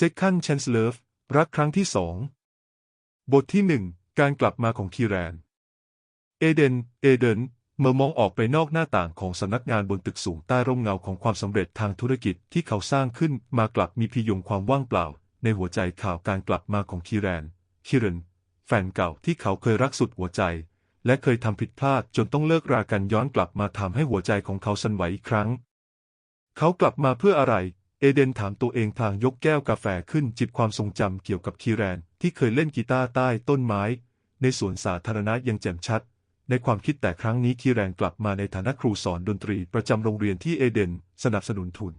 Second Chance Love รักครั้งที่สองบทที่หนึ่งการกลับมาของคีแรน เอเดน เอเดน เมื่อมองออกไปนอกหน้าต่างของสำนักงานบนตึกสูงใต้ร่มเงาของความสำเร็จทางธุรกิจที่เขาสร้างขึ้นมากลับมีพียงความว่างเปล่า ในหัวใจข่าวการกลับมาของคีแรนคิรน แฟนเก่าที่เขาเคยรักสุดหัวใจ และเคยทำผิดพลาดจนต้องเลิกรากันย้อนกลับมาทำให้หัวใจของเขาสั่นไหวอีกครั้ง เขากลับมาเพื่ออะไร เอเดนถามตัวเองพลางยกแก้วกาแฟขึ้นจิบความทรงจำเกี่ยวกับคีแรน ที่เคยเล่นกีตาร์ใต้ต้นไม้ ในสวนสาธารณะยังแจ่มชัด ในความคิดแต่ครั้งนี้คีแรนกลับมาในฐานะครูสอนดนตรีประจำโรงเรียนที่เอเดนสนับสนุนทุน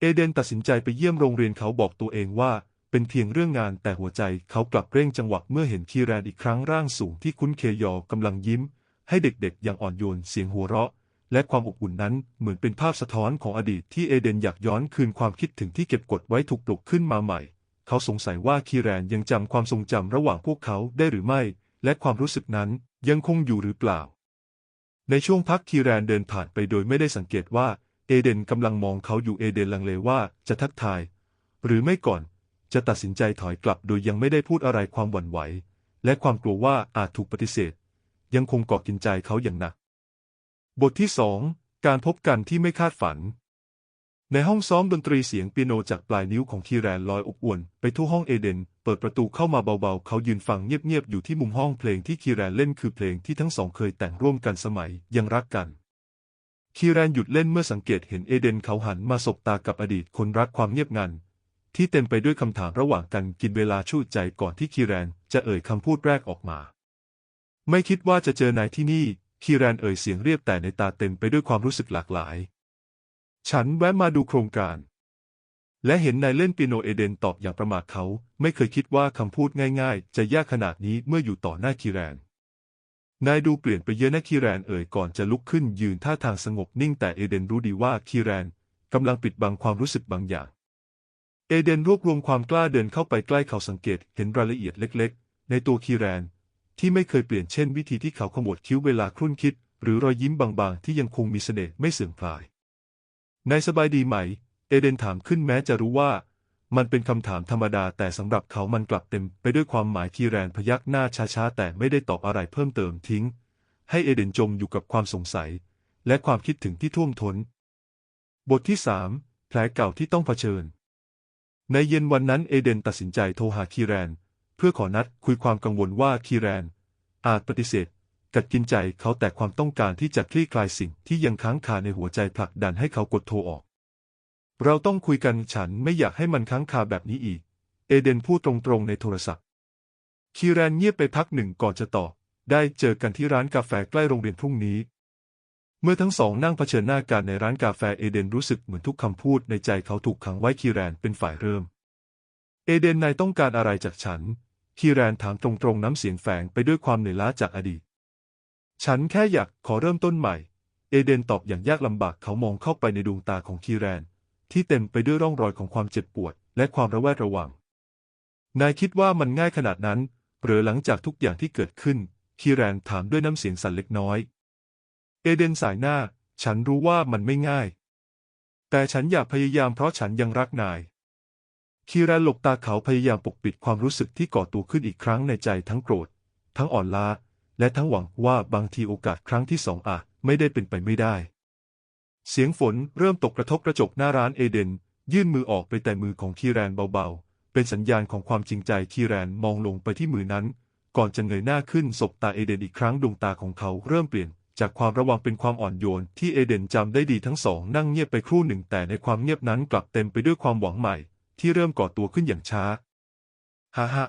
เอเดนตัดสินใจไปเยี่ยมโรงเรียนเขาบอกตัวเองว่า เป็นเพียงเรื่องงานแต่หัวใจเขากลับเร่งจังหวะเมื่อเห็นคีแรนอีกครั้งร่างสูงที่คุ้นเคยอกำลังยิ้ม ให้เด็กๆอย่างอ่อนโยนเสียงหัวเราะ และความอบอุ่นนั้นเหมือนเป็นภาพสะท้อนของอดีตที่เอเดนอยากย้อนคืนความคิดถึงที่เก็บกดไว้ถูกปลุกขึ้นมาใหม่ เขาสงสัยว่าคีแรนยังจำความทรงจำระหว่างพวกเขาได้หรือไม่ และความรู้สึกนั้นยังคงอยู่หรือเปล่า ในช่วงพักคีแรนเดินผ่านไปโดยไม่ได้สังเกตว่าเอเดนกำลังมองเขาอยู่เอเดนลังเลว่าจะทักทาย หรือไม่ก่อนจะตัดสินใจถอยกลับโดยยังไม่ได้พูดอะไรความหวั่นไหว และความกลัวว่าอาจถูกปฏิเสธ ยังคงเกาะกินใจเขาอย่างหนัก บทที่สองการพบกันที่ไม่คาดฝัน ในห้องซ้อมดนตรีเสียงเปียโนจากปลายนิ้วของคีแรนลอยอบอวน ไปทั่วห้องเอเดน เปิดประตูเข้ามาเบาๆ เขายืนฟังเงียบๆ อยู่ที่มุมห้องเพลงที่คีแรนเล่นคือเพลงที่ทั้งสองเคยแต่งร่วมกันสมัยยังรักกันคีแรนหยุดเล่นเมื่อสังเกตเห็นเอเดนเขาหันมาสบตากับอดีตคนรักความเงียบงัน ที่เต็มไปด้วยคำถามระหว่างกันกินเวลาชู่ใจก่อนที่คีแรนจะเอ่ยคำพูดแรกออกมา ไม่คิดว่าจะเจอนายที่นี่ คีแรนเอ่ยเสียงเรียบแต่ในตาเต็มไปด้วยความรู้สึกหลากหลาย ฉันแวะมาดูโครงการ และเห็นนายเล่นเปียโนเอเดนตอบอย่างประมาทเขา ไม่เคยคิดว่าคำพูดง่ายๆ จะยากขนาดนี้เมื่ออยู่ต่อหน้าคีแรน นายดูเปลี่ยนไปเยอะนะคีแรนเอ่ยก่อนจะลุกขึ้นยืนท่าทางสงบนิ่งแต่เอเดนรู้ดีว่าคีแรนกำลังปิดบังความรู้สึกบางอย่าง เอเดนรวบรวมความกล้าเดินเข้าไปใกล้เขาสังเกตเห็นรายละเอียดเล็กๆ ในตัวคีแรน ที่ไม่เคยเปลี่ยนเช่นวิธีที่เขาขมวดคิ้วเวลาครุ่นคิด หรือรอยยิ้มบางๆ ที่ยังคงมีเสน่ห์ไม่เสื่อมคลาย นายสบายดีไหม เอเดนถามขึ้นแม้จะรู้ว่า มันเป็นคำถามธรรมดาแต่สำหรับเขามันกลับเต็มไปด้วยความหมายคีแรนพยักหน้าช้าๆแต่ไม่ได้ตอบอะไรเพิ่มเติมทิ้ง ให้เอเดนจมอยู่กับความสงสัย และความคิดถึงที่ท่วมท้น บทที่สามแผลเก่าที่ต้องเผชิญ ในเย็นวันนั้นเอเดนตัดสินใจโทรหาคีแรน เพื่อขอนัดคุยความกังวลว่าคีแรน อาจปฏิเสธ กัดกินใจเขาแต่ความต้องการที่จะคลี่คลายสิ่งที่ยังค้างคาในหัวใจผลักดันให้เขากดโทรออก เราต้องคุยกันฉันไม่อยากให้มันค้างคาแบบนี้อีก เอเดนพูดตรงๆในโทรศัพท์ คีแรนเงียบไปพักหนึ่งก่อนจะตอบได้เจอกันที่ร้านกาแฟใกล้โรงเรียนพรุ่งนี้ เมื่อทั้งสองนั่งเผชิญหน้ากันในร้านกาแฟเอเดนรู้สึกเหมือนทุกคำพูดในใจเขาถูกขังไว้คีแรนเป็นฝ่ายเริ่ม เอเดนนายต้องการอะไรจากฉัน คีแรนถามตรงๆน้ำเสียงแฝงไปด้วยความเหนื่อยล้าจากอดีต ฉันแค่อยากขอเริ่มต้นใหม่ เอเดนตอบอย่างยากลำบากเขามองเข้าไปในดวงตาของคีแรน ที่เต็มไปด้วยร่องรอยของความเจ็บปวด และความระแวดระวัง นายคิดว่ามันง่ายขนาดนั้น หรือหลังจากทุกอย่างที่เกิดขึ้นคีแรนถามด้วยน้ำเสียงสั่นเล็กน้อย เอเดนสายหน้า ฉันรู้ว่ามันไม่ง่าย แต่ฉันอยากพยายามเพราะฉันยังรักนาย คีแรนหลบตาเขาพยายามปกปิดความรู้สึกที่ก่อตัวขึ้นอีกครั้งในใจทั้งโกรธ ทั้งอ่อนล้า และทั้งหวังว่าบางทีโอกาสครั้งที่สองอาจไม่ได้เป็นไปไม่ได้ เสียงฝนเริ่มตกกระทบกระจกหน้าร้านเอเดน ยื่นมือออกไปแต่มือของคีแรนเบาๆ เป็นสัญญาณของความจริงใจคีแรนมองลงไปที่มือนั้น ก่อนจะเงยหน้าขึ้นสบตาเอเดนอีกครั้งดวงตาของเขาเริ่มเปลี่ยนจากความระวังเป็นความอ่อนโยนที่เอเดนจำได้ดีทั้งสองนั่งเงียบไปครู่หนึ่งแต่ในความเงียบนั้นกลับเต็มไปด้วยความหวังใหม่ ที่เริ่มก่อตัวขึ้นอย่างช้าฮ่าฮ่า